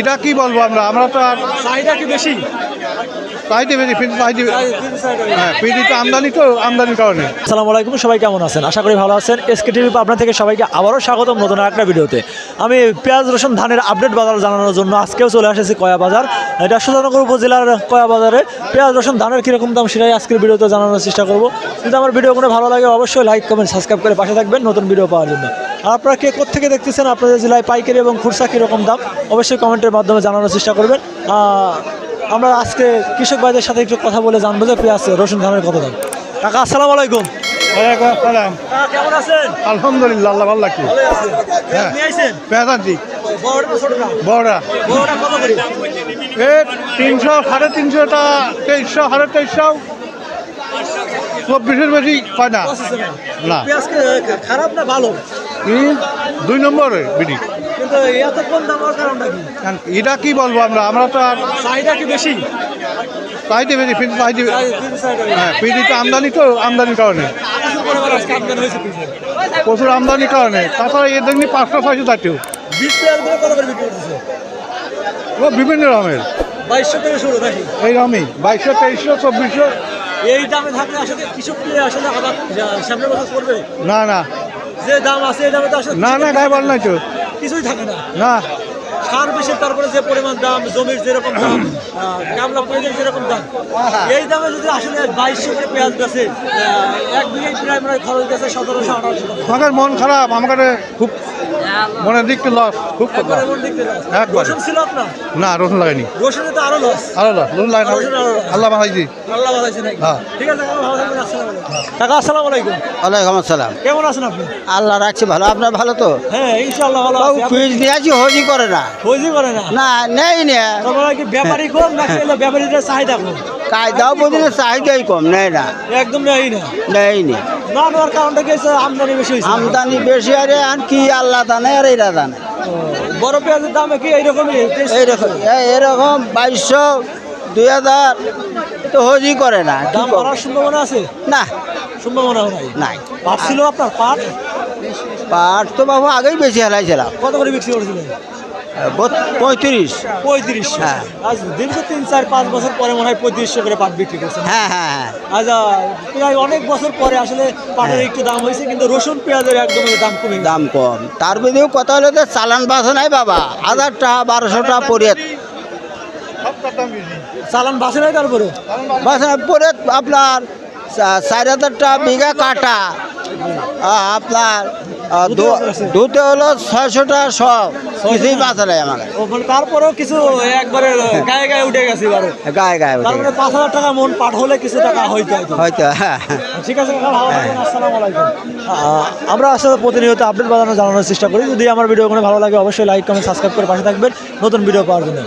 এটা কি বলব আমরা? আমরা তো আর চাহিদা কি বেশি? হ্যাঁ পিডি তো আমদানি তো আমদানির কারণে। আসসালামু আলাইকুম সবাই কেমন আছেন? আশা করি ভালো আছেন। এসকে টিভি পাবনা থেকে সবাইকে আবারও স্বাগতম নতুন একটা ভিডিওতে। আমি পেঁয়াজ রসুন ধানের আপডেট বাজার জানানোর জন্য আজকেও চলে আসেছি কয়া বাজার। এটা সুধানগর উপজেলার কয়া বাজারে। পেঁয়াজ রসুন ধানের কীরকম দাম সেটাই আজকের ভিডিওতে জানানোর চেষ্টা করব। যদি আমার ভিডিও কোনো ভালো লাগে অবশ্যই লাইক কমেন্ট সাবস্ক্রাইব করে পাশে থাকবেন নতুন ভিডিও পাওয়ার জন্য। আর আপনারা কে থেকে দেখতেছেন? আপনাদের জেলায় পাইকারি এবং খুরসা কীরকম দাম? অবশ্যই কমেন্টের মাধ্যমে জানানোর চেষ্টা করবেন। আমরা আজকে কৃষক ভাইদের সাথে একটু কথা বলে জানব যে পেঁয়াজ রসুন ধানের কত দাম? কাকা আসসালামু আলাইকুম। ওয়ালাইকুম কেমন আছেন? আলহামদুলিল্লাহ আল্লাহ ভালো লাগছে হ্যাঁ। পেঁয়াজি বড়রা এ তিনশো সাড়ে তিনশোটা তেইশশো সাড়ে তেইশশো। চব্বিশের বেশি হয় না। না। খারাপ না ভালো? দুই নম্বরে বিডি এটা কি বলব আমরা? আমরা তো আর চাহিদা কি বেশি? চাইতে পেরেছি কিন্তু হ্যাঁ পিডি তো আমদানি তো আমদানির কারণে। প্রচুর আমদানির কারণে। তাছাড়া এর দেখনি পাঁচশো ছয়শো চারটেও বিভিন্ন রকমের বাইশশো থেকে শুরু নাকি? এই রকমই বাইশশো তেইশশো চব্বিশশো। এই দামে থাকলে আসলে কৃষক আসলে আবার যা- বছর করবে? না না। যে দাম আছে এই দামে তো আসলে না না গায়ে বল নাই তো কিছুই থাকে না। না। সার বেশি তারপরে যে পরিমাণ দাম জমির যেরকম দাম কামলা পরিমাণ যেরকম দাম এই দামে যদি আসলে বাইশশো করে পেঁয়াজ গেছে এক বিঘে প্রায় প্রায় খরচ গেছে সতেরোশো আঠারোশো আমাদের মন খারাপ আমাকে খুব মনের দিক তো লস খুব একবারে loss। মন দেখতে লস একবারে। রসুন ছিল আপনার? না রসুন লাগাইনি। রসুনে তো আরও লস আরও লস রসুন লাগাই। আল্লাহ বানাইছি আল্লাহ হ্যাঁ। ঠিক আছে কাকা, আসসালামু আলাইকুম। আসসালামু আলাইকুম। ওয়ালাইকুম আসসালাম। কেমন আছেন আপনি? আল্লাহ রাখছে ভালো। আপনার ভালো তো? হ্যাঁ ইনশাআল্লাহ ভালো আছি। আপনি কুইজ নিয়ে আছি হজি করে না। হইজি করে না? না নেই নে। তারপরে কি ব্যাপারী কম নাকি হলো ব্যাপারীদের চাহিদা কম। চাহিদাই কম নেই না। একদম নেই না। নেই নে। না নেওয়ার কারণটা কি হচ্ছে আমদানি বেশি হয়েছে? আমদানি বেশি আরে আর কি আল্লাহ জানে আর এরা জানে। বড় পেঁয়াজের দামে কি এইরকমই? এইরকম এরকম বাইশশো দুই হাজার তো হজি করে না দাম? বাড়ার সম্ভাবনা আছে? না। সম্ভাবনা নাই? নাই। পাট ছিল আপনার পাট? পাট তো বাবু আগেই বেশি হেলাইছিলাম। কত করে বিক্রি করেছিলেন? পঁয়ত্রিশ। পঁয়ত্রিশ হ্যাঁ। আজ দীর্ঘ তিন চার পাঁচ বছর পরে মনে হয় পঁয়ত্রিশশো করে পাট বিক্রি করছেন হ্যাঁ হ্যাঁ হ্যাঁ। প্রায় অনেক বছর পরে আসলে পাটের একটু দাম হয়েছে কিন্তু রসুন পেঁয়াজের একদম দাম কমে দাম কম। তার কথা হলো যে চালান বাসা নাই বাবা। হাজার টাকা বারোশো টাকা পরে চালান বাসে নাই তারপরে বাসা পরে আপনার চার হাজার টাকা বিঘা কাটা। আপনার দুটো হলো ছয়শো টাকা সব কিছুই বাঁচা নাই আমার মানে তারপরেও কিছু একবারে গায়ে গায়ে উঠে গেছে এবারে। গায়ে গায়ে তারপরে পাঁচ হাজার টাকা মন পাট হলে কিছু টাকা হইতে হয়তো হয়তো হ্যাঁ। ঠিক আছে আলাইকুম। আমরা আসলে প্রতিনিয়ত আপডেট বাজানো জানানোর চেষ্টা করি। যদি আমার ভিডিও কোনো ভালো লাগে অবশ্যই লাইক কমেন্ট সাবস্ক্রাইব করে পাশে থাকবেন। নতুন ভিডিও পাওয়ার জন্য।